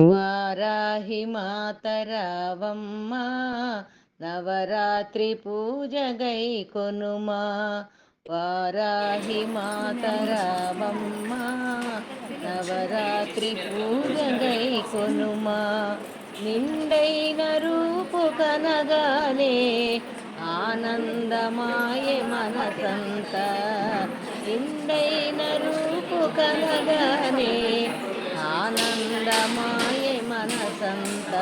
వారాహి మాతరవమ్మ నవరాత్రి పూజ గై కొనుమా. వారాహి మాతరవమ్మ నవరాత్రి పూజ గై కొనుమా. నిండైన రూపు కనగానే ఆనందమాయ మనసంత. నిండైన రూపు కనగానే ఆనందమాయ సంత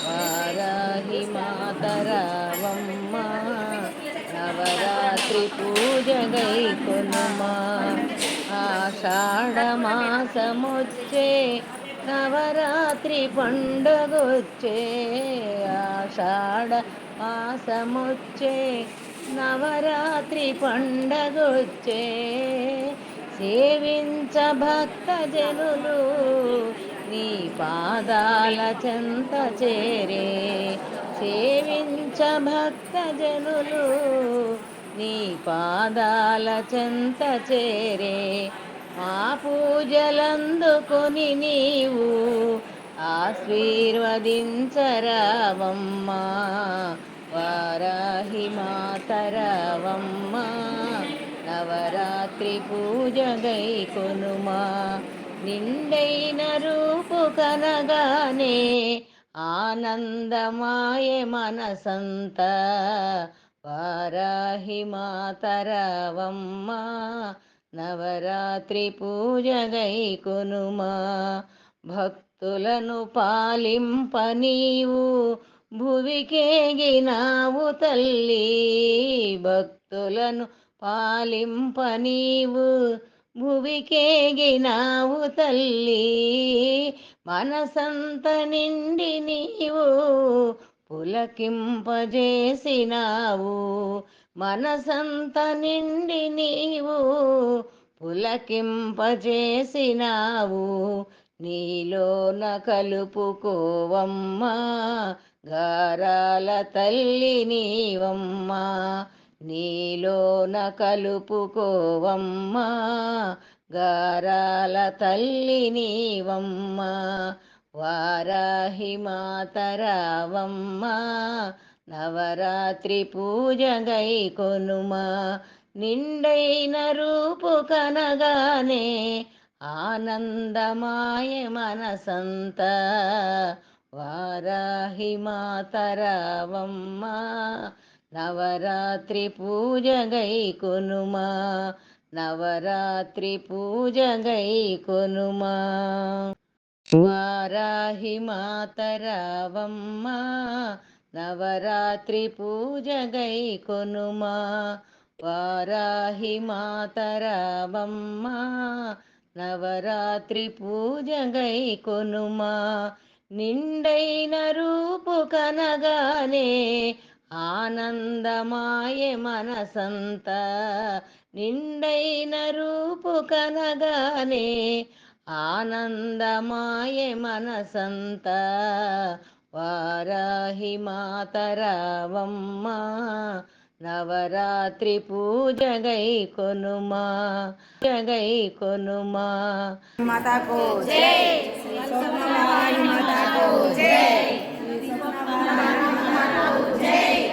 వారాహి మాతరవమ్మ నవరాత్రి పూజ గై కొనుమా ఆషాఢ నవరాత్రి పండగొచ్చే ఆషాఢ మాసమొచ్చే నవరాత్రి పండగొచ్చే సేవించ భక్త జనులు నీ పాదాల చెంత చేరే సేవించ భక్త జనులు నీ పాదాల చెంత చేరే. మా పూజలందుకొని నీవు ఆశీర్వదించరావమ్మా వారాహి మాతరవమ్మా నవరాత్రి పూజ గై కొనుమా. నిండైన రూపు కనగానే ఆనందమాయ మనసంత. వారాహి మాతరవమ్మ నవరాత్రి పూజ గైకొనుమా. భక్తులను పాలింపనీవు భువికేగినావు తల్లి. భక్తులను పాలింపనీవు నీవు భువికేగినావు తల్లి? మనసంత నిండి నీవు పులకింపజేసినావు. మనసంత నిండి నీవు పులకింపజేసినావు. నీలోన కలుపుకోవమ్మా గారాల తల్లి నీవమ్మా. నీలోన కలుపుకోవమ్మా గారాల తల్లి నీవమ్మా వారాహి మాతరావమ్మా నవరాత్రి పూజ గై కొనుమా నిండైన రూపు కనగానే ఆనందమాయ మనసంత వారాహి మాతరావమ్మా నవరాత్రి పూజ గై కొనుమా. నవరాత్రి పూజ గై కొనుమా. వారాహి మాతరావమ్మ నవరాత్రి పూజ గై కొనుమా. వారాహి మాతరావమ్మ నవరాత్రి పూజ గై కొనుమా. నిండైన రూపు కనగానే ఆనందమాయే మనసంత నిండైన రూపు కనగానే ఆనందమాయే మనసంత వారాహి మాతరావమ్మ నవరాత్రి పూజ గై కొనుమా జగై కొనుమా. మాతాకు Ronald J.